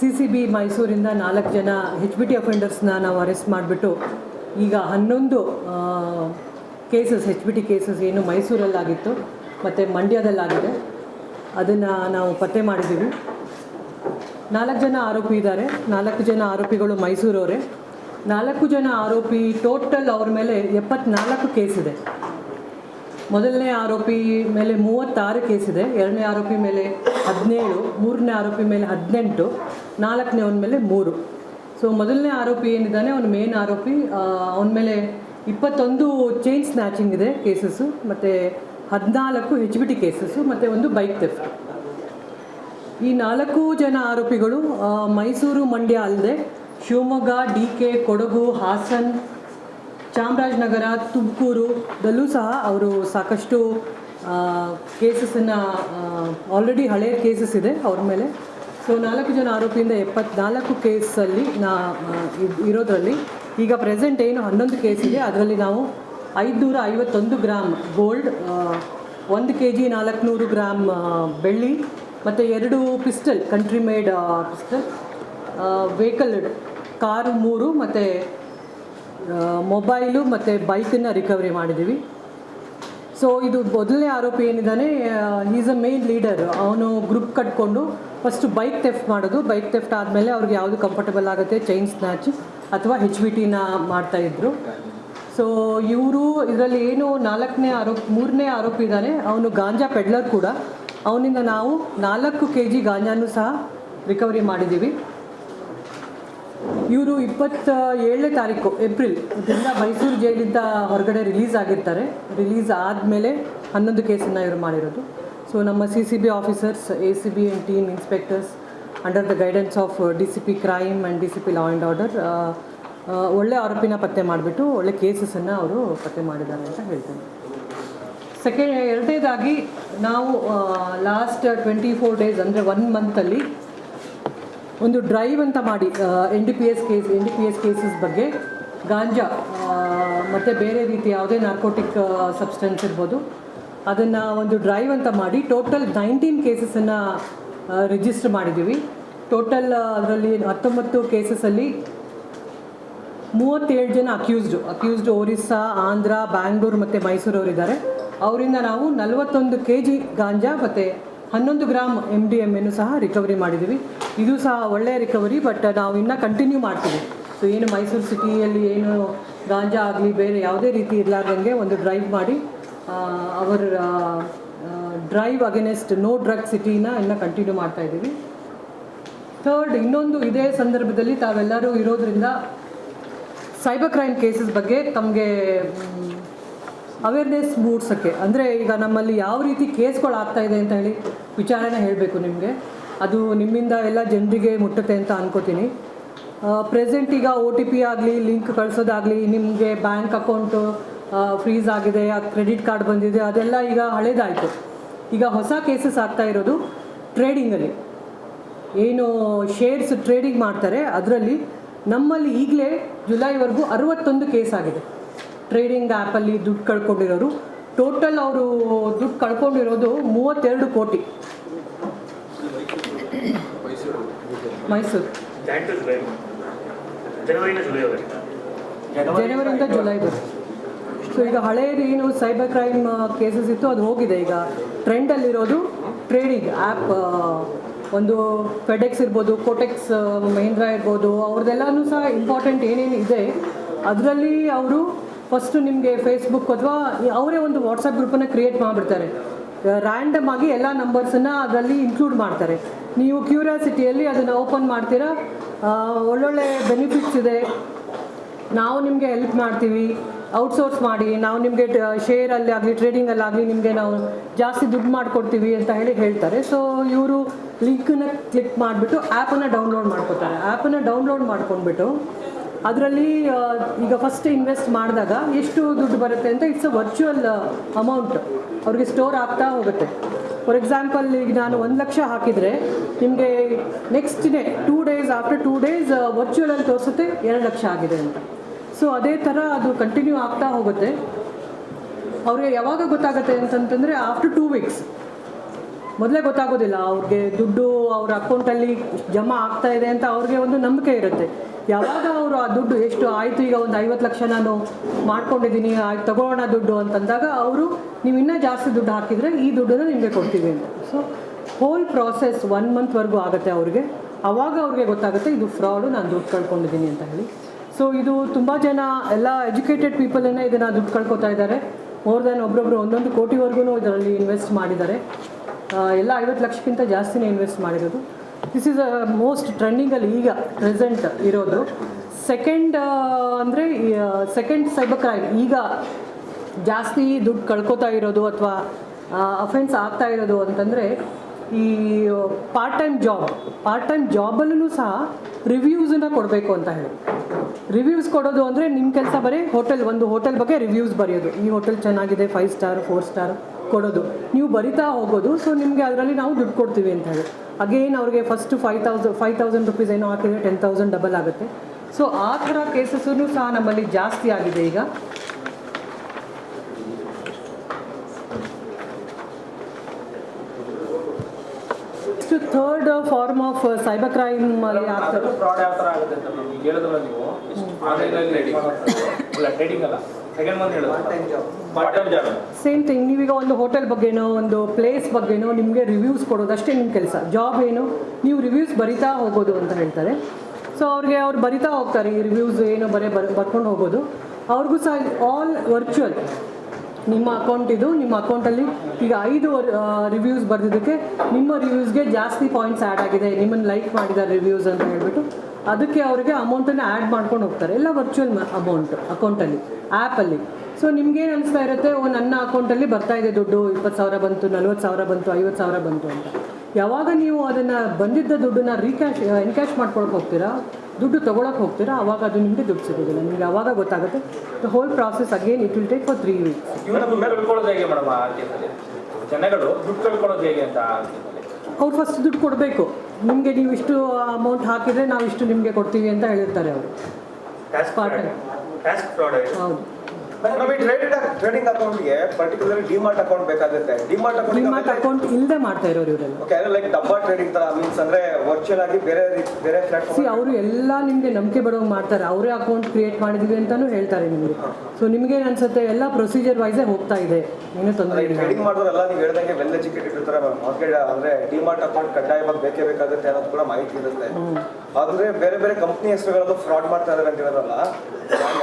C C B ಮೈಸೂರಿಂದ ನಾಲ್ಕು ಜನ ಹೆಚ್ ಬಿ ಟಿ ಅಫೆಂಡರ್ಸ್ನ ನಾವು ಅರೆಸ್ಟ್ ಮಾಡಿಬಿಟ್ಟು ಈಗ ಹನ್ನೊಂದು cases H B T cases ಏನು ಮೈಸೂರಲ್ಲಾಗಿತ್ತು, ಮತ್ತು ಮಂಡ್ಯದಲ್ಲಾಗಿದೆ. ಅದನ್ನು ನಾವು ಪತ್ತೆ ಮಾಡಿದ್ದೀವಿ. ನಾಲ್ಕು ಜನ ಆರೋಪಿ ಇದ್ದಾರೆ. ನಾಲ್ಕು ಜನ ಆರೋಪಿಗಳು ಮೈಸೂರವರೇ. ನಾಲ್ಕು ಜನ ಆರೋಪಿ ಟೋಟಲ್ ಅವ್ರ ಮೇಲೆ ಎಪ್ಪತ್ನಾಲ್ಕು ಕೇಸ್ ಇದೆ. ಮೊದಲನೇ ಆರೋಪಿ ಮೇಲೆ ಮೂವತ್ತಾರು ಇದೆ. ಎರಡನೇ ಆರೋಪಿ ಮೇಲೆ ಹದಿನೇಳು, ಮೂರನೇ ಆರೋಪಿ ಮೇಲೆ ಹದಿನೆಂಟು. ನಾಲ್ಕನೇ ಅವನ ಮೇಲೆ ಮೂರು. ಸೊ ಮೊದಲನೇ ಆರೋಪಿ ಏನಿದ್ದಾನೆ, ಅವನು ಮೇನ್ ಆರೋಪಿ ಅವನ ಮೇಲೆ ಇಪ್ಪತ್ತೊಂದು ಚೈನ್ ಸ್ನ್ಯಾಚಿಂಗ್ ಇದೆ ಕೇಸಸ್ಸು ಮತ್ತು ಹದಿನಾಲ್ಕು ಹೆಚ್ ಬಿ ಟಿ ಕೇಸಸ್ಸು ಮತ್ತು ಒಂದು ಬೈಕ್ ತೆಫ್ಟ್ ಈ ನಾಲ್ಕು ಜನ ಆರೋಪಿಗಳು ಮೈಸೂರು ಮಂಡ್ಯ ಅಲ್ಲದೆ ಶಿವಮೊಗ್ಗ, ಡಿ ಕೆ, ಕೊಡಗು, ಹಾಸನ್, ಚಾಮರಾಜನಗರ, ತುಮಕೂರು ದಲ್ಲೂ ಸಹ ಅವರು ಸಾಕಷ್ಟು ಕೇಸಸ್ಸನ್ನು ಆಲ್ರೆಡಿ ಹಳೆಯ ಕೇಸಸ್ ಇದೆ ಅವ್ರ ಮೇಲೆ. ಸೊ ನಾಲ್ಕು ಜನ ಆರೋಪಿಯಿಂದ ಎಪ್ಪತ್ನಾಲ್ಕು ಕೇಸಲ್ಲಿ ನಾ ಇರೋದರಲ್ಲಿ. ಈಗ ಪ್ರೆಸೆಂಟ್ ಏನು ಹನ್ನೊಂದು ಕೇಸ್ ಇದೆ. ಅದರಲ್ಲಿ ನಾವು ಐದುನೂರ ಐವತ್ತೊಂದು ಗ್ರಾಮ್ ಗೋಲ್ಡ್ ಒಂದು ಕೆ ಜಿ ನಾಲ್ಕುನೂರು ಗ್ರಾಮ್ ಬೆಳ್ಳಿ, ಮತ್ತು ಎರಡು pistol country made pistol vehicle car ಮೂರು, ಮತ್ತು ಮೊಬೈಲು ಮತ್ತು ಬೈಕನ್ನು ರಿಕವರಿ ಮಾಡಿದ್ದೀವಿ. ಸೊ ಇದು ಮೊದಲನೇ ಆರೋಪಿ ಏನಿದ್ದಾನೆ ಈಸ್ ಅ ಮೇನ್ ಲೀಡರ್ ಅವನು ಗ್ರೂಪ್ ಕಟ್ಕೊಂಡು ಫಸ್ಟು ಬೈಕ್ ಥೆಫ್ಟ್ ಮಾಡೋದು. ಬೈಕ್ ಥೆಫ್ಟ್ ಆದಮೇಲೆ ಅವ್ರಿಗೆ ಯಾವುದು ಕಂಫರ್ಟಬಲ್ ಆಗುತ್ತೆ? ಚೈನ್ ಸ್ನ್ಯಾಚ್ ಅಥವಾ ಹೆಚ್ ಬಿ ಟಿನ ಮಾಡ್ತಾಯಿದ್ರು ಸೊ ಇವರು ಇದರಲ್ಲಿ ಏನು ನಾಲ್ಕನೇ ಆರೋಪ, ಮೂರನೇ ಆರೋಪಿ ಇದ್ದಾನೆ ಅವನು ಗಾಂಜಾ ಪೆಡ್ಲರ್ ಕೂಡ. ಅವನಿಂದ ನಾವು ನಾಲ್ಕು ಕೆ ಜಿ ಗಾಂಜಾನು ಸಹ ರಿಕವರಿ ಮಾಡಿದ್ದೀವಿ ಇವರು ಇಪ್ಪತ್ತ ಏಳನೇ ತಾರೀಕು, ಏಪ್ರಿಲ್ ಇದರಿಂದ ಮೈಸೂರು ಜೈಲಿಂದ ಹೊರಗಡೆ ರಿಲೀಸ್ ಆಗಿರ್ತಾರೆ. ರಿಲೀಸ್ ಆದಮೇಲೆ ಹನ್ನೊಂದು ಕೇಸನ್ನು ಇವರು ಮಾಡಿರೋದು. ಸೊ ನಮ್ಮ C C B officers A C B and team inspectors under the guidance of D C P crime and D C P law and order ಒಳ್ಳೆ ಆರೋಪಿನ ಪತ್ತೆ ಮಾಡಿಬಿಟ್ಟು, ಒಳ್ಳೆ ಕೇಸಸನ್ನು ಅವರು ಪತ್ತೆ ಮಾಡಿದ್ದಾರೆ ಅಂತ ಹೇಳ್ತೇನೆ. ಸೆಕೆಂಡ್, ಎರಡನೇದಾಗಿ, ನಾವು ಲಾಸ್ಟ್ ಟ್ವೆಂಟಿ ಫೋರ್ ಡೇಸ್ ಅಂದರೆ ಒನ್ ಮಂತಲ್ಲಿ ಒಂದು ಡ್ರೈವ್ ಅಂತ ಮಾಡಿ N D P S case N D P S cases ಬಗ್ಗೆ ಗಾಂಜಾ ಮತ್ತು ಬೇರೆ ರೀತಿ ಯಾವುದೇ ನಾರ್ಕೋಟಿಕ್ ಸಬ್ಸ್ಟೆನ್ಸ್ ಇರ್ಬೋದು ಅದನ್ನು ಒಂದು ಡ್ರೈವ್ ಅಂತ ಮಾಡಿ ಟೋಟಲ್ ನೈನ್ಟೀನ್ ಕೇಸಸನ್ನು ರಿಜಿಸ್ಟರ್ ಮಾಡಿದ್ದೀವಿ. ಟೋಟಲ್ ಅದರಲ್ಲಿ ಹತ್ತೊಂಬತ್ತು ಕೇಸಸಲ್ಲಿ ಮೂವತ್ತೇಳು ಜನ accused accused Orissa Andhra Bangalore ಮತ್ತು ಮೈಸೂರವರಿದ್ದಾರೆ ಅವರಿಂದ ನಾವು ನಲವತ್ತೊಂದು ಕೆ ಜಿ ಗಾಂಜಾ ಮತ್ತು ಹನ್ನೊಂದು ಗ್ರಾಮ್ ಎಂ ಡಿ ಎಂ ಎನ್ನು ಸಹ ರಿಕವರಿ ಮಾಡಿದ್ದೀವಿ. ಇದು ಸಹ ಒಳ್ಳೆಯ ರಿಕವರಿ ಬಟ್ ನಾವು ಇನ್ನೂ ಕಂಟಿನ್ಯೂ ಮಾಡ್ತೀವಿ. ಸೊ ಏನು ಮೈಸೂರು ಸಿಟಿಯಲ್ಲಿ ಏನು ಗಾಂಜಾ ಆಗಲಿ, ಬೇರೆ ಯಾವುದೇ ರೀತಿ ಇರಲಾರ್ದಂಗೆ ಒಂದು ಡ್ರೈವ್ ಮಾಡಿ our drive against no drug ಸಿಟಿನ ಇನ್ನು ಕಂಟಿನ್ಯೂ ಮಾಡ್ತಾ ಇದ್ದೀವಿ. ಥರ್ಡ್ ಇನ್ನೊಂದು ಇದೇ ಸಂದರ್ಭದಲ್ಲಿ ತಾವೆಲ್ಲರೂ ಇರೋದ್ರಿಂದ ಸೈಬರ್ ಕ್ರೈಮ್ ಕೇಸಸ್ ಬಗ್ಗೆ ತಮಗೆ ಅವೇರ್ನೆಸ್ ಮೂಡ್ಸೋಕ್ಕೆ. ಅಂದರೆ ಈಗ ನಮ್ಮಲ್ಲಿ ಯಾವ ರೀತಿ ಕೇಸ್ಗಳು ಆಗ್ತಾ ಇದೆ ಅಂತ ಹೇಳಿ ವಿಚಾರನ ಹೇಳಬೇಕು ನಿಮಗೆ. ಅದು ನಿಮ್ಮಿಂದ ಎಲ್ಲ ಜನರಿಗೆ ಮುಟ್ಟುತ್ತೆ ಅಂತ ಅನ್ಕೋತೀನಿ. ಪ್ರೆಸೆಂಟ್ ಈಗ ಒ ಟಿ ಪಿ ಆಗಲಿ ಲಿಂಕ್ ಕಳಿಸೋದಾಗಲಿ, ನಿಮಗೆ ಬ್ಯಾಂಕ್ ಅಕೌಂಟು ಫ್ರೀಸ್ ಆಗಿದೆ ಆ ಕ್ರೆಡಿಟ್ ಕಾರ್ಡ್ ಬಂದಿದೆ ಅದೆಲ್ಲ ಈಗ ಹಳೇದಾಯಿತು. ಈಗ ಹೊಸ ಕೇಸಸ್ ಆಗ್ತಾ ಇರೋದು ಟ್ರೇಡಿಂಗಲ್ಲಿ ಏನು ಶೇರ್ಸ್ ಟ್ರೇಡಿಂಗ್ ಮಾಡ್ತಾರೆ ಅದರಲ್ಲಿ ನಮ್ಮಲ್ಲಿ ಈಗಲೇ ಜುಲೈವರೆಗೂ ಅರವತ್ತೊಂದು ಕೇಸ್ ಆಗಿದೆ. ಟ್ರೇಡಿಂಗ್ ಆ್ಯಪಲ್ಲಿ ದುಡ್ಡು ಕಳ್ಕೊಂಡಿರೋರು. ಟೋಟಲ್ ಅವರು ದುಡ್ಡು ಕಳ್ಕೊಂಡಿರೋದು ಮೂವತ್ತೆರಡು ಕೋಟಿ. ಮೈಸೂರು. ಜನವರಿಂದ ಜುಲೈ ಬರುತ್ತೆ ಸೊ ಈಗ ಹಳೇದು ಏನು ಸೈಬರ್ ಕ್ರೈಮ್ ಕೇಸಸ್ ಇತ್ತು, ಅದು ಹೋಗಿದೆ. ಈಗ ಟ್ರೆಂಡಲ್ಲಿರೋದು ಟ್ರೇಡಿಂಗ್ ಆ್ಯಪ್ ಒಂದು ಫೆಡೆಕ್ಸ್ ಇರ್ಬೋದು ಕೋಟೆಕ್ಸ್ ಮಹೀಂದ್ರಾ ಇರ್ಬೋದು, ಅವ್ರದ್ದೆಲ್ಲನೂ ಸಹ ಇಂಪಾರ್ಟೆಂಟ್ ಏನೇನು ಇದೆ, ಅದರಲ್ಲಿ ಅವರು ಫಸ್ಟು ನಿಮಗೆ ಫೇಸ್ಬುಕ್ ಅಥವಾ ಅವರೇ ಒಂದು ವಾಟ್ಸಪ್ ಗ್ರೂಪನ್ನು ಕ್ರಿಯೇಟ್ ಮಾಡಿಬಿಡ್ತಾರೆ. ರ್ಯಾಂಡಮ್ ಆಗಿ ಎಲ್ಲ ನಂಬರ್ಸನ್ನು ಅದರಲ್ಲಿ ಇನ್ಕ್ಲೂಡ್ ಮಾಡ್ತಾರೆ. ನೀವು ಕ್ಯೂರಿಯಾಸಿಟಿಯಲ್ಲಿ ಅದನ್ನು ಓಪನ್ ಮಾಡ್ತೀರಾ? ಒಳ್ಳೊಳ್ಳೆ ಬೆನಿಫಿಟ್ಸ್ ಇದೆ. ನಾವು ನಿಮಗೆ ಹೆಲ್ಪ್ ಮಾಡ್ತೀವಿ. ಔಟ್ಸೋರ್ಸ್ ಮಾಡಿ, ನಾವು ನಿಮಗೆ ಶೇರಲ್ಲಿ ಆಗಲಿ ಟ್ರೇಡಿಂಗಲ್ಲಿ ಆಗಲಿ ನಿಮಗೆ ನಾವು ಜಾಸ್ತಿ ದುಡ್ಡು ಮಾಡಿಕೊಡ್ತೀವಿ ಅಂತ ಹೇಳಿ ಹೇಳ್ತಾರೆ. ಸೊ ಇವರು ಲಿಂಕನ್ನ ಕ್ಲಿಕ್ ಮಾಡಿಬಿಟ್ಟು ಆ್ಯಪನ್ನು ಡೌನ್ಲೋಡ್ ಮಾಡ್ಕೋತಾರೆ ಆ್ಯಪನ್ನು ಡೌನ್ಲೋಡ್ ಮಾಡ್ಕೊಂಡ್ಬಿಟ್ಟು ಅದರಲ್ಲಿ ಈಗ ಫಸ್ಟ್ ಇನ್ವೆಸ್ಟ್ ಮಾಡಿದಾಗ ಎಷ್ಟು ದುಡ್ಡು ಬರುತ್ತೆ ಅಂತ ಇಟ್ಸ್ ಅ ವರ್ಚುವಲ್ ಅಮೌಂಟ್ ಅವ್ರಿಗೆ ಸ್ಟೋರ್ ಆಗ್ತಾ ಹೋಗುತ್ತೆ. ಫಾರ್ ಎಕ್ಸಾಂಪಲ್ ಈಗ ನಾನು ಒಂದು ಲಕ್ಷ ಹಾಕಿದರೆ ನಿಮಗೆ next day two days after two days ವರ್ಚುವಲಲ್ಲಿ ತೋರಿಸುತ್ತೆ, ಎರಡು ಲಕ್ಷ ಆಗಿದೆ ಅಂತ. ಸೊ ಅದೇ ಥರ ಅದು ಕಂಟಿನ್ಯೂ ಆಗ್ತಾ ಹೋಗುತ್ತೆ. ಅವ್ರಿಗೆ ಯಾವಾಗ ಗೊತ್ತಾಗುತ್ತೆ ಅಂತಂತಂದರೆ ಆಫ್ಟರ್ ಟೂ ವೀಕ್ಸ್ ಮೊದಲೇ ಗೊತ್ತಾಗೋದಿಲ್ಲ, ಅವ್ರಿಗೆ ದುಡ್ಡು ಅವ್ರ ಅಕೌಂಟಲ್ಲಿ ಜಮಾ ಆಗ್ತಾ ಇದೆ ಅಂತ ಅವ್ರಿಗೆ ಒಂದು ನಂಬಿಕೆ ಇರುತ್ತೆ. ಯಾವಾಗ ಅವರು ಆ ದುಡ್ಡು ಎಷ್ಟು ಆಯಿತು, ಈಗ ಒಂದು ಐವತ್ತು ಲಕ್ಷ ನಾನು ಮಾಡ್ಕೊಂಡಿದ್ದೀನಿ, ಆಯ್ತು ತಗೊಳ್ಳೋಣ ದುಡ್ಡು ಅಂತಂದಾಗ ಅವರು, ನೀವು ಇನ್ನೂ ಜಾಸ್ತಿ ದುಡ್ಡು ಹಾಕಿದರೆ ಈ ದುಡ್ಡನ್ನು ನಿಮಗೆ ಕೊಡ್ತೀವಿ ಅಂತ. ಸೊ ಹೋಲ್ ಪ್ರಾಸೆಸ್ ಒನ್ ಮಂತ್ವರೆಗೂ ಆಗುತ್ತೆ ಅವ್ರಿಗೆ. ಆವಾಗ ಅವ್ರಿಗೆ ಗೊತ್ತಾಗುತ್ತೆ, ಇದು ಫ್ರಾಡು ನಾನು ದುಡ್ಡು ಕಳ್ಕೊಂಡಿದ್ದೀನಿ ಅಂತ ಹೇಳಿ. ಸೊ ಇದು ತುಂಬ ಜನ ಎಲ್ಲ ಎಜುಕೇಟೆಡ್ ಪೀಪಲನ್ನೇ ಇದನ್ನು ದುಡ್ಡು ಕಳ್ಕೊತಾ ಇದ್ದಾರೆ. ಮೋರ್ ದೆನ್ ಒಬ್ರೊಬ್ರು ಒಂದೊಂದು ಕೋಟಿವರೆಗೂ ಇದರಲ್ಲಿ ಇನ್ವೆಸ್ಟ್ ಮಾಡಿದ್ದಾರೆ. ಎಲ್ಲ ಐವತ್ತು ಲಕ್ಷಕ್ಕಿಂತ ಜಾಸ್ತಿನೇ ಇನ್ವೆಸ್ಟ್ ಮಾಡಿರೋದು. ದಿಸ್ ಇಸ್ ಅ ಮೋಸ್ಟ್ ಟ್ರೆಂಡಿಂಗಲ್ಲಿ ಈಗ ಪ್ರೆಸೆಂಟ್ ಇರೋದು. ಸೆಕೆಂಡ್ ಅಂದರೆ ಸೆಕೆಂಡ್ ಸೈಬರ್ ಕ್ರೈಮ್ ಈಗ ಜಾಸ್ತಿ ದುಡ್ಡು ಕಳ್ಕೊತಾ ಇರೋದು ಅಥವಾ ಅಫೆನ್ಸ್ ಆಗ್ತಾ ಇರೋದು ಅಂತಂದರೆ, ಈ part time job part time ಜಾಬಲ್ಲೂ ಸಹ ರಿವ್ಯೂಸನ್ನು ಕೊಡಬೇಕು ಅಂತ ಹೇಳಿ. ರಿವ್ಯೂಸ್ ಕೊಡೋದು ಅಂದರೆ ನಿಮ್ಮ ಕೆಲಸ ಬರೀ ಹೋಟೆಲ್ ಒಂದು ಹೋಟೆಲ್ ಬಗ್ಗೆ ರಿವ್ಯೂಸ್ ಬರೆಯೋದು. ಈ ಹೋಟೆಲ್ ಚೆನ್ನಾಗಿದೆ ಫೈವ್ ಸ್ಟಾರ್ ಫೋರ್ ಸ್ಟಾರ್ ಕೊಡೋದು. ನೀವು ಬರಿತಾ ಹೋಗೋದು ಸೊ ನಿಮಗೆ ಅದರಲ್ಲಿ ನಾವು ದುಡ್ಡು ಕೊಡ್ತೀವಿ ಅಂತ ಹೇಳಿ. ಅಗೇನ್ ಅವ್ರಿಗೆ first five thousand five thousand rupees ಏನೋ ಹಾಕಿದ್ರೆ ಟೆನ್ ತೌಸಂಡ್ ಡಬಲ್ ಆಗುತ್ತೆ. ಸೊ ಆ ಥರ ಕೇಸಸ್ಸೂ ಸಹ ನಮ್ಮಲ್ಲಿ ಜಾಸ್ತಿ ಆಗಿದೆ ಈಗ next third form of cyber crime ಅಲ್ಲಿ ಆಗ್ತದೆ ಫ್ರಾಡ್ ಯಾವ ಥರ ಆಗುತ್ತೆ ಅಂತ ನಮ್ಗೆ ಹೇಳಿದ್ರಲ್ಲ ನೀವು? ಆನ್ಲೈನಲ್ಲಿ ಅಲ್ಲ ಟ್ರೇಡಿಂಗ್ ಅಲ್ಲ. ಸೆಕೆಂಡ್ ಮಂತ್ ಹೇಳಿದ್ರು part time job same thing ನೀವೀಗ ಒಂದು ಹೋಟೆಲ್ ಬಗ್ಗೆನೋ ಒಂದು ಪ್ಲೇಸ್ ಬಗ್ಗೆನೋ ನಿಮಗೆ ರಿವ್ಯೂಸ್ ಕೊಡೋದು ಅಷ್ಟೇ ನಿಮ್ಮ ಕೆಲಸ. ಜಾಬ್ ಏನು? ನೀವು ರಿವ್ಯೂಸ್ ಬರಿತಾ ಹೋಗೋದು ಅಂತ ಹೇಳ್ತಾರೆ. ಸೊ ಅವ್ರಿಗೆ ಅವ್ರು ಬರಿತಾ ಹೋಗ್ತಾರೆ ಈ ರಿವ್ಯೂಸ್ ಏನು ಬರೀ ಬರ್ ಬರ್ಕೊಂಡು ಹೋಗೋದು. ಅವ್ರಿಗೂ ಸಹ ಆಲ್ ವರ್ಚುವಲ್ ನಿಮ್ಮ ಅಕೌಂಟ್ ಇದು, ನಿಮ್ಮ ಅಕೌಂಟಲ್ಲಿ ಈಗ ಐದು ರಿವ್ಯೂಸ್ ಬರೆದಿದ್ದಕ್ಕೆ ನಿಮ್ಮ ರಿವ್ಯೂಸ್ಗೆ ಜಾಸ್ತಿ ಪಾಯಿಂಟ್ಸ್ ಆ್ಯಡ್ ಆಗಿದೆ. ನಿಮ್ಮನ್ನು ಲೈಕ್ ಮಾಡಿದ್ದಾರೆ ರಿವ್ಯೂಸ್ ಅಂತ ಹೇಳ್ಬಿಟ್ಟು ಅದಕ್ಕೆ ಅವರಿಗೆ ಅಮೌಂಟನ್ನು ಆ್ಯಡ್ ಮಾಡ್ಕೊಂಡು ಹೋಗ್ತಾರೆ. ಎಲ್ಲ ವರ್ಚುವಲ್ ಅಮೌಂಟ್ ಅಕೌಂಟಲ್ಲಿ ಆ್ಯಪಲ್ಲಿ ಸೊ ನಿಮ್ಗೇನು ಅನಿಸ್ತಾ ಇರುತ್ತೆ? ಓ, ನನ್ನ ಅಕೌಂಟಲ್ಲಿ ಬರ್ತಾ ಇದೆ ದುಡ್ಡು, ಇಪ್ಪತ್ತು ಸಾವಿರ ಬಂತು, ನಲ್ವತ್ತು ಸಾವಿರ ಬಂತು, ಐವತ್ತು ಸಾವಿರ ಬಂತು ಅಂತ. ಯಾವಾಗ ನೀವು ಅದನ್ನು ಬಂದಿದ್ದ ದುಡ್ಡನ್ನ ರೀಕ್ಯಾಶ್ ಎನ್ಕ್ಯಾಶ್ ಮಾಡ್ಕೊಳಕ್ಕೆ ಹೋಗ್ತೀರಾ? ದುಡ್ಡು ತೊಗೊಳಕ್ಕೆ ಹೋಗ್ತೀರಾ? ಅವಾಗ ಅದು ನಿಮಗೆ ದುಡ್ಡು ಸಿಗೋದಿಲ್ಲ. ನಿಮಗೆ ಅವಾಗ ಗೊತ್ತಾಗುತ್ತೆ. The whole process again it will take for three weeks ಜನಗಳು ದುಡ್ಡು ಕಳ್ಕೊಳ್ಳೋದು ಹೇಗೆ ಅಂತ ಅವ್ರು ಫಸ್ಟ್ ದುಡ್ಡು ಕೊಡಬೇಕು. ನಿಮಗೆ ನೀವು ಇಷ್ಟು ಅಮೌಂಟ್ ಹಾಕಿದರೆ ನಾವು ಇಷ್ಟು ನಿಮಗೆ ಕೊಡ್ತೀವಿ ಅಂತ ಹೇಳಿರ್ತಾರೆ ಅವರು. ಟಾಸ್ಕ್ ಹೌದು ನಮಗೆ ಟ್ರೇಡಿಂಗ್ ಟ್ರೇಡಿಂಗ್ ಅಕೌಂಟ್ಗೆ ಪರ್ಟಿಕ್ಯುಲರ್ ಡಿಮಾರ್ಟ್ ಅಕೌಂಟ್ ಬೇಕಾಗುತ್ತೆ. ಡಿಮಾರ್ಟ್ ಡಿಮಾರ್ಟ್ ಅಕೌಂಟ್ ಅಕೌಂಟ್ ಇಲ್ಲದೆ ಮಾಡ್ತಾ ಇರೋರು ಇವರೆಲ್ಲ. ಓಕೆ ಅಂದ್ರೆ ಲೈಕ್ ಡಬ್ಬಾ ಟ್ರೇಡಿಂಗ್ ತರ ಮೀನ್ಸ್ ಅಂದ್ರೆ ವರ್ಚುವಲ್ ಆಗಿ ಬೇರೆ ಬೇರೆ ಸಿ ಪ್ಲಾಟ್ಫಾರ್ಮ್ ಅವರು ಎಲ್ಲ ನಿಮಗೆ ನಂಬಿಕೆ ಬರೋಂಗೆ ಮಾಡ್ತಾರೆ. ಅವರೇ ಅಕೌಂಟ್ ಕ್ರಿಯೇಟ್ ಮಾಡಿದ್ವಿ ಅಂತಾನೂ ಹೇಳ್ತಾರೆ ನಿಮಗೆ. ಸೊ ನಿಮ್ಗೆ ಅನ್ಸುತ್ತೆ? ಎಲ್ಲ ಪ್ರೊಸೀಜರ್ ವೈಸೇ ಹೋಗ್ತಾ ಇದೆ. ಏನೂ ತೊಂದರೆ ಇಲ್ಲ. ಟ್ರೇಡಿಂಗ್ ಮಾಡೋರೆಲ್ಲ ನೀವು ಹೇಳ್ದಂಗೆ ವೆಲ್ ಎಜುಕೇಟೆಡ್ ಇರ್ತಾರೆ. ಮಾರ್ಕೆಟ್ ಅಂದ್ರೆ ಡಿಮಾರ್ಟ್ ಅಕೌಂಟ್ ಕಡ್ಡಾಯವಾಗಿ ಬೇಕೇ ಬೇಕಾಗುತ್ತೆ ಅನ್ನೋದು ಕೂಡ ಮಾಹಿತಿ ಇರುತ್ತೆ. ಆದ್ರೆ ಬೇರೆ ಬೇರೆ ಕಂಪ್ನಿ ಹೆಸರುಗಳದ್ದು ಫ್ರಾಡ್ ಮಾಡ್ತಾ ಇದಾರೆ ಅಂತ ಹೇಳೋದಲ್ಲ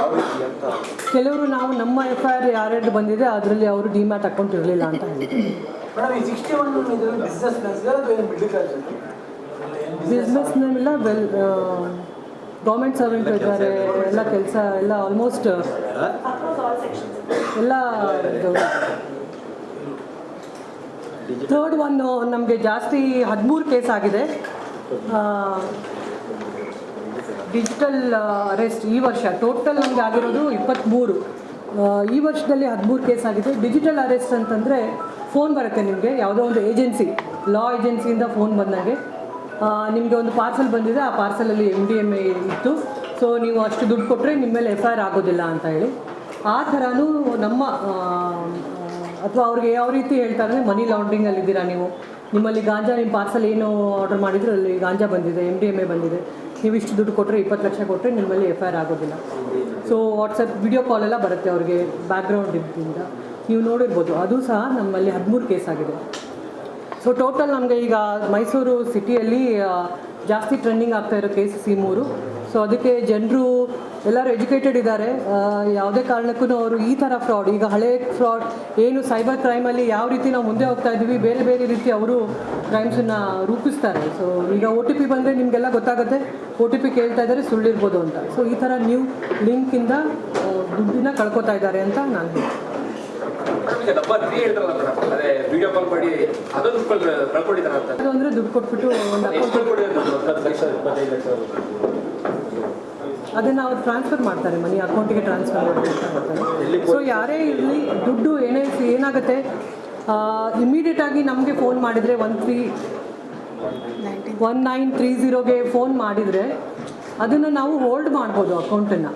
ಯಾವ ರೀತಿ ಅಂತ? ಕೆಲವರು ನಾವು ನಮ್ಮ ಎಫ್ ಐ ಆರ್ ಯಾರ್ಯಾರು ಬಂದಿದೆ ಅದರಲ್ಲಿ ಅವರು ಡಿಮ್ಯಾಟ್ ಅಕೌಂಟ್ ಇರಲಿಲ್ಲ ಅಂತ ಹೇಳಿದ್ರು. ಮೇಡಮ್ ಈ ಸಿಕ್ಸ್ಟಿ ಒನ್ ಇದರಲ್ಲಿ ಬಿಸ್ನೆಸ್ ಮ್ಯಾನ್ಸ್ಗೆ ಅಥವಾ ಏನು ಮಿಡ್ಲ್ ಕ್ಲಾಸ್ ಬಿಸ್ನೆಸ್ನೆಲ್ಲ ವೆಲ್ ಗೌರ್ಮೆಂಟ್ ಸರ್ವೆಂಟ್ ಇದ್ದಾರೆ ಎಲ್ಲ ಕೆಲಸ ಎಲ್ಲ ಆಲ್ಮೋಸ್ಟ್ ಎಲ್ಲ ಥರ್ಡ್ ಒನ್ ನಮಗೆ ಜಾಸ್ತಿ ಹದಿಮೂರು ಕೇಸ್ ಆಗಿದೆ. ಡಿಜಿಟಲ್ ಅರೆಸ್ಟ್ ಈ ವರ್ಷ. ಟೋಟಲ್ ನಮಗೆ ಆಗಿರೋದು ಇಪ್ಪತ್ತ್ಮೂರು ಈ ವರ್ಷದಲ್ಲಿ ಹದಿಮೂರು ಕೇಸ್ ಆಗಿದೆ. ಡಿಜಿಟಲ್ ಅರೆಸ್ಟ್ ಅಂತಂದರೆ ಫೋನ್ ಬರುತ್ತೆ ನಿಮಗೆ. ಯಾವುದೋ ಒಂದು ಏಜೆನ್ಸಿ ಲಾ ಏಜೆನ್ಸಿಯಿಂದ ಫೋನ್ ಬಂದಂಗೆ. ನಿಮಗೆ ಒಂದು ಪಾರ್ಸಲ್ ಬಂದಿದೆ. ಆ ಪಾರ್ಸಲಲ್ಲಿ ಎಂ ಡಿ ಎಂ ಎ ಇತ್ತು. ಸೊ ನೀವು ಅಷ್ಟು ದುಡ್ಡು ಕೊಟ್ಟರೆ ನಿಮ್ಮ ಮೇಲೆ ಎಫ್ ಐ ಆರ್ ಆಗೋದಿಲ್ಲ ಅಂತ ಹೇಳಿ. ಆ ಥರನೂ ನಮ್ಮ ಅಥವಾ ಅವ್ರಿಗೆ ಯಾವ ರೀತಿ ಹೇಳ್ತಾರೆ ಅಂದರೆ ಮನಿ ಲಾಂಡ್ರಿಂಗಲ್ಲಿದ್ದೀರಾ ನೀವು? ನಿಮ್ಮಲ್ಲಿ ಗಾಂಜಾ ನಿಮ್ಮ ಪಾರ್ಸಲ್ ಏನು ಆರ್ಡರ್ ಮಾಡಿದ್ರೆ, ಅಲ್ಲಿ ಗಾಂಜಾ ಬಂದಿದೆ ಎಂ ಡಿ ಎಂ ಎ ಬಂದಿದೆ. ನೀವು ಇಷ್ಟು ದುಡ್ಡು ಕೊಟ್ಟರೆ ಇಪ್ಪತ್ತು ಲಕ್ಷ ಕೊಟ್ಟರೆ ನಿಮ್ಮಲ್ಲಿ ಎಫ್ ಐ ಆರ್ ಆಗೋದಿಲ್ಲ. ಸೊ ವಾಟ್ಸಪ್ ವಿಡಿಯೋ ಕಾಲ್ ಎಲ್ಲ ಬರುತ್ತೆ ಅವ್ರಿಗೆ ಬ್ಯಾಕ್ಗ್ರೌಂಡ್ ಇದ್ದಿಂದ. ನೀವು ನೋಡಿರ್ಬೋದು, ಅದು ಸಹ ನಮ್ಮಲ್ಲಿ ಹದಿಮೂರು ಕೇಸ್ ಆಗಿದೆ. ಸೊ ಟೋಟಲ್ ನಮಗೆ ಈಗ ಮೈಸೂರು ಸಿಟಿಯಲ್ಲಿ ಜಾಸ್ತಿ ಟ್ರೆಂಡಿಂಗ್ ಆಗ್ತಾ ಇರೋ ಕೇಸಸ್ ಈ ಮೂರು. ಸೊ ಅದಕ್ಕೆ ಜನರು ಎಲ್ಲರೂ ಎಜುಕೇಟೆಡ್ ಇದ್ದಾರೆ. ಯಾವುದೇ ಕಾರಣಕ್ಕೂ ಅವರು ಈ ಥರ ಫ್ರಾಡ್ ಈಗ ಹಳೆ ಫ್ರಾಡ್ ಏನು ಸೈಬರ್ ಕ್ರೈಮಲ್ಲಿ ಯಾವ ರೀತಿ ನಾವು ಮುಂದೆ ಹೋಗ್ತಾ ಇದ್ದೀವಿ ಬೇರೆ ಬೇರೆ ರೀತಿ ಅವರು ಕ್ರೈಮ್ಸನ್ನು ರೂಪಿಸ್ತಾರೆ. ಸೊ ಈಗ ಒ ಟಿ ಪಿ ಬಂದರೆ ನಿಮಗೆಲ್ಲ ಗೊತ್ತಾಗುತ್ತೆ ಒ ಟಿ ಪಿ ಕೇಳ್ತಾ ಇದ್ದಾರೆ ಸುಳ್ಳಿರ್ಬೋದು ಅಂತ. ಸೊ ಈ ಥರ ನ್ಯೂ ಲಿಂಕಿಂದ ದುಡ್ಡನ್ನ ಕಳ್ಕೊತಾ ಇದ್ದಾರೆ ಅಂತ ನಾನು ಅದು ಅಂದರೆ ದುಡ್ಡು ಕೊಟ್ಬಿಟ್ಟು ಒಂದು ಅದನ್ನು ಅವ್ರು ಟ್ರಾನ್ಸ್ಫರ್ ಮಾಡ್ತಾರೆ, ಮನಿ ಅಕೌಂಟಿಗೆ ಟ್ರಾನ್ಸ್ಫರ್ ಮಾಡ್ತಾರೆ ಸೊ ಯಾರೇ ಇರಲಿ, ದುಡ್ಡು ಏನೇ ಏನಾಗುತ್ತೆ ಇಮಿಡಿಯೇಟ್ ಆಗಿ ನಮಗೆ ಫೋನ್ ಮಾಡಿದರೆ one three one nine three ಝೀರೋಗೆ phone ಮಾಡಿದರೆ ಅದನ್ನು ನಾವು ಹೋಲ್ಡ್ ಮಾಡ್ಬೋದು ಅಕೌಂಟನ್ನು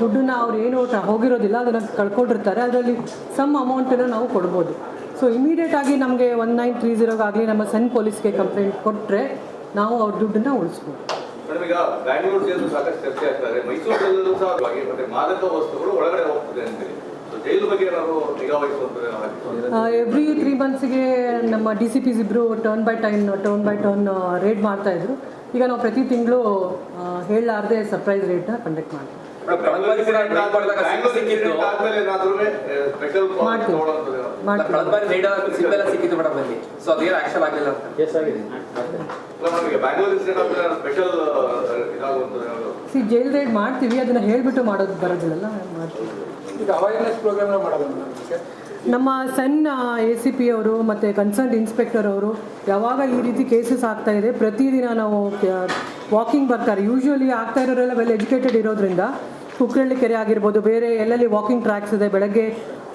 ದುಡ್ಡನ್ನು ಅವ್ರು ಏನು ಹೋಗಿರೋದಿಲ್ಲ, ಅದನ್ನು ಕಳ್ಕೊಂಡಿರ್ತಾರೆ, ಅದರಲ್ಲಿ ಸಮ್ ಅಮೌಂಟನ್ನು ನಾವು ಕೊಡ್ಬೋದು. ಸೊ ಇಮಿಡಿಯೇಟಾಗಿ ನಮಗೆ ಒನ್ ನೈನ್ ತ್ರೀ ಝೀರೋಗಾಗಲಿ ನಮ್ಮ ಸನ್ ಪೊಲೀಸ್ಗೆ ಕಂಪ್ಲೇಂಟ್ ಕೊಟ್ಟರೆ ನಾವು ಅವ್ರ ದುಡ್ಡನ್ನು ಉಳಿಸ್ಬೋದು. ಮೇಡಮ್ ಈಗ ಬ್ಯಾಂಗ್ಳೂರ್ ಜೈಲು ಸಾಕಷ್ಟು ಚರ್ಚೆ ಆಗ್ತಾರೆ ಮೈಸೂರಲ್ಲೂ ಸಹ ಹಾಗೆ ಮತ್ತೆ ಮಾದಕ ವಸ್ತುಗಳು ಒಳಗಡೆ ಹೋಗ್ತದೆ ಅಂತೇಳಿ So, ಜೈಲು ಬಗ್ಗೆ ಏನಾದ್ರು ನಿಗಾ ವಹಿಸುವಂತ ಎವ್ರಿ ತ್ರೀ ಮಂತ್ಸ್ಗೆ ನಮ್ಮ ಡಿ ಸಿ ಪಿಸ್ ಇಬ್ಬರು turn by time turn by turn raid ಮಾಡ್ತಾಯಿದ್ರು ಈಗ ನಾವು ಪ್ರತಿ ತಿಂಗಳು ಹೇಳಲಾರ್ದೆ ಸರ್ಪ್ರೈಸ್ ರೇಟ್ನ ಕಂಡಕ್ಟ್ ಮಾಡ್ತೀವಿ. ಮಾಡ್ತೀವಿ. ಮಾಡ್ತೀವಿ. ಕಳೆದ ಬಾರಿ ರೈಡ್ ಸಿಬ್ಬೆಲ್ಲ ಸಿಕ್ಕಿತ್ತು ಮೇಡಮ್ ಅಲ್ಲಿ ಸೊ ಅದೇನು ಆಕ್ಷನ್ ಆಗಲಿಲ್ಲ ಅಂತ. ಜೈಲ್ ರೈಡ್ ಮಾಡ್ತೀವಿ ಅದನ್ನ ಹೇಳ್ಬಿಟ್ಟು ಮಾಡೋದು ಬರೋದಿಲ್ಲ ಮಾಡ್ತೀವಿ. ಈಗ ಅವೇರ್ನೆಸ್ ಪ್ರೋಗ್ರಾಮ್ ಮಾಡೋದು ನಮಗೆ ನಮ್ಮ ಸನ್ ಎ ಸಿ ಪಿ ಅವರು ಮತ್ತು ಕನ್ಸರ್ನ್ ಇನ್ಸ್ಪೆಕ್ಟರ್ ಅವರು ಯಾವಾಗ ಈ ರೀತಿ ಕೇಸಸ್ ಆಗ್ತಾ ಇದೆ ಪ್ರತಿದಿನ ನಾವು ವಾಕಿಂಗ್ ಬರ್ತಾರೆ. ಯೂಶ್ವಲಿ ಆಗ್ತಾ ಇರೋರೆಲ್ಲ ವೆಲ್ ಎಜುಕೇಟೆಡ್ ಇರೋದ್ರಿಂದ ಕುಕ್ಕರಳ್ಳಿ ಕೆರೆ ಆಗಿರ್ಬೋದು ಬೇರೆ ಎಲ್ಲೆಲ್ಲಿ ವಾಕಿಂಗ್ ಟ್ರ್ಯಾಕ್ಸ್ ಇದೆ ಬೆಳಗ್ಗೆ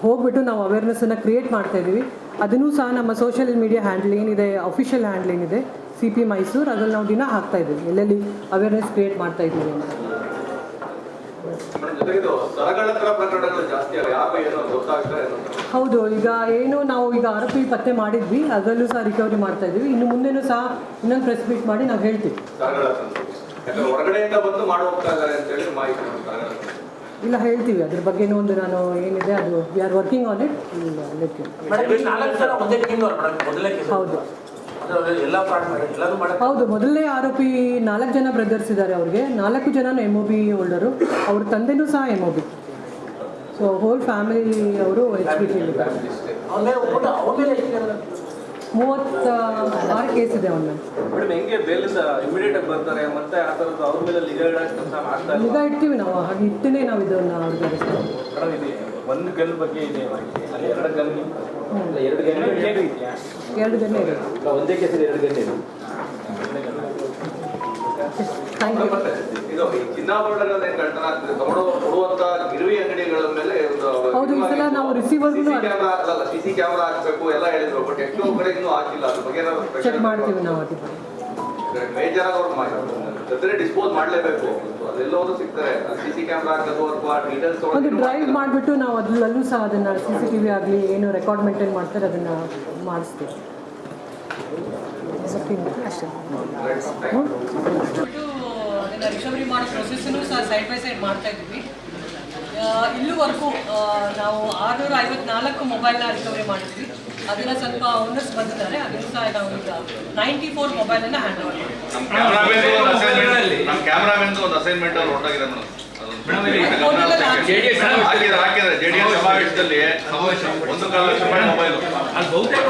ಹೋಗ್ಬಿಟ್ಟು ನಾವು ಅವೇರ್ನೆಸ್ಸನ್ನು ಕ್ರಿಯೇಟ್ ಮಾಡ್ತಾ ಇದ್ದೀವಿ ಅದನ್ನೂ ಸಹ ನಮ್ಮ ಸೋಷಿಯಲ್ ಮೀಡಿಯಾ ಹ್ಯಾಂಡ್ಲ್ ಏನಿದೆ ಅಫಿಷಿಯಲ್ ಹ್ಯಾಂಡ್ಲ್ ಏನಿದೆ ಸಿ ಪಿ ಮೈಸೂರು ಅದ್ರಲ್ಲಿ ನಾವು ದಿನ ಹಾಕ್ತಾ ಇದ್ದೀವಿ ಎಲ್ಲೆಲ್ಲಿ ಅವೇರ್ನೆಸ್ ಕ್ರಿಯೇಟ್ ಮಾಡ್ತಾ ಇದ್ದೀವಿ ಅಂತ. ಹೌದು ಈಗ ಏನು ನಾವು ಈಗ ಆರೋಪಿ ಪತ್ತೆ ಮಾಡಿದ್ವಿ ಅದರಲ್ಲೂ ಸಹ ರಿಕವರಿ ಮಾಡ್ತಾ ಇದ್ದೀವಿ ಇನ್ನು ಮುಂದೆನೂ ಸಹ ಇನ್ನೊಂದು ಪ್ರೆಸ್ ಮೀಟ್ ಮಾಡಿ ನಾವು ಹೇಳ್ತೀವಿ. ಹೊರಗಡೆಯಿಂದ ಬಂದು ಮಾಡಿ ಹೋಗ್ತಾ ಇದ್ದಾರೆ ಅಂತೇಳಿ ಮಾಹಿತಿ ಇಲ್ಲ ಹೇಳ್ತೀವಿ. ಅದ್ರ ಬಗ್ಗೆ ಒಂದು ನಾನು ಏನಿದೆ ಅದು we are working on it ಹೌದು. ಹೌದು ಮೊದಲನೇ ಆರೋಪಿ ನಾಲ್ಕು ಜನ ಬ್ರದರ್ಸ್ ಇದ್ದಾರೆ ಅವ್ರಿಗೆ. ನಾಲ್ಕು ಜನ ಎಂ ಒ ಬಿ ಹೋಲ್ಡರು ಅವ್ರ ತಂದೆನೂ ಸಹ M O B so whole family ಅವರು ಎಚ್ ಬಿ ಟಿ ಮೂವತ್ತ ಆರು ಕೇಸ್ ಇದೆ ಒಂದು. ಮೇಡಮ್ ಹೆಂಗೆ ಬೇಲಿಂದ ಇಮಿಡಿಯೇಟ್ ಆಗಿ ಬರ್ತಾರೆ? ಮತ್ತೆ ಆ ಥರದ್ದು ಅವ್ರ ಮೇಲೆ ನಿಗಾ ಇಡೋ ಇಲ್ಲ ನಿಗಾ ಇಡ್ತೀವಿ ನಾವು ಹಾಗೆ ಇಟ್ಟಿನೇ ನಾವು ಇದನ್ನ ಮೇಡಮ್ ಇದೆ ಒಂದು ಗಲ್ ಬಗ್ಗೆ ಇದೆ ಅಲ್ಲಿ ಎರಡು ಗಲ್ ಎರಡು ಗಲ್ ಇದೆಯಾ? ಎರಡು ಗಲ್ ಇದೆ. ಒಂದೇ ಕೇಸಲ್ಲಿ ಎರಡು ಇದೆ. ಥ್ಯಾಂಕ್ ಯು ಮತ್ತೆ. ಇದು ಏನ್ ಕಳ್ತನ ತಗೊಂಡು ಕೊಡುವಂತ ಗಿರುವಿ ಅಂಗಡಿಗಳ ಮೇಲೆ ಒಂದು ಹೌದು, ಈ ಸಲ ನಾವು ರಿಸೀವರ್ ಸಿಸಿ ಕ್ಯಾಮ್ರಾ ಸಿಸಿ ಹಾಕ್ಬೇಕು ಎಲ್ಲ ಹೇಳಿದ್ರು. ಬಟ್ ಎಷ್ಟೋ ಕಡೆ ಇನ್ನೂ ಹಾಕಿಲ್ಲ. ಅದ್ರ ಬಗ್ಗೆ ಚೆಕ್ ಮಾಡ್ತೀವಿ ನಾವು ಬಗ್ಗೆ ಮೇಜರ್ ಆಗಿ ಅವ್ರು ಜೊತೆ ಡಿಸ್ಪೋಸ್ ಮಾಡಲೇಬೇಕು. ಅದೆಲ್ಲವೂ ಸಿಗ್ತಾರೆ ಸಿಸಿ ಕ್ಯಾಮ್ರಾ ಹಾಕೋದು ಅಥವಾ ಡೀಟೇಲ್ಸ್ ಒಂದು ಡ್ರೈವ್ ಮಾಡಿಬಿಟ್ಟು ನಾವು ಅದ್ರಲ್ಲೂ ಸಹ ಅದನ್ನ ಸಿ ಸಿ ಟಿ ವಿ ಆಗಲಿ ಏನು ರೆಕಾರ್ಡ್ ಮೇಂಟೈನ್ ಮಾಡ್ತಾರೆ ಅದನ್ನ ಮಾಡಿಸ್ತೀವಿ. ಅಷ್ಟೇ ರಿಕವರಿ ಮಾಡೋ ಪ್ರೊಸೆಸ್ಸನ್ನು ಸಹ ಸೈಡ್ ಬೈ ಸೈಡ್ ಮಾಡ್ತಾ ಇದ್ದೀವಿ ಇಲ್ಲಿವರೆಗೂ ನಾವು ಆರುನೂರ ಐವತ್ನಾಲ್ಕು ಮೊಬೈಲ್ನ ರಿಕವರಿ ಮಾಡಿದ್ವಿ. ಅದನ್ನ ಸ್ವಲ್ಪ ಓನರ್ಸ್ ಬಂದಿದ್ದಾರೆ. ಅದನ್ನು ಸಹ ನಾವು ಈಗ ನೈಂಟಿ ಫೋರ್ ಮೊಬೈಲನ್ನು ಹ್ಯಾಂಡ್ ಓವರ್ ಮಾಡಿದ್ವಿ. ನಮ್ಮ ಕ್ಯಾಮ್ರಾಮನ್ ಒಂದು ಕಾಲ ಮೊಬೈಲ್ ಅಲ್ಲಿ ಬಹುತೇಕ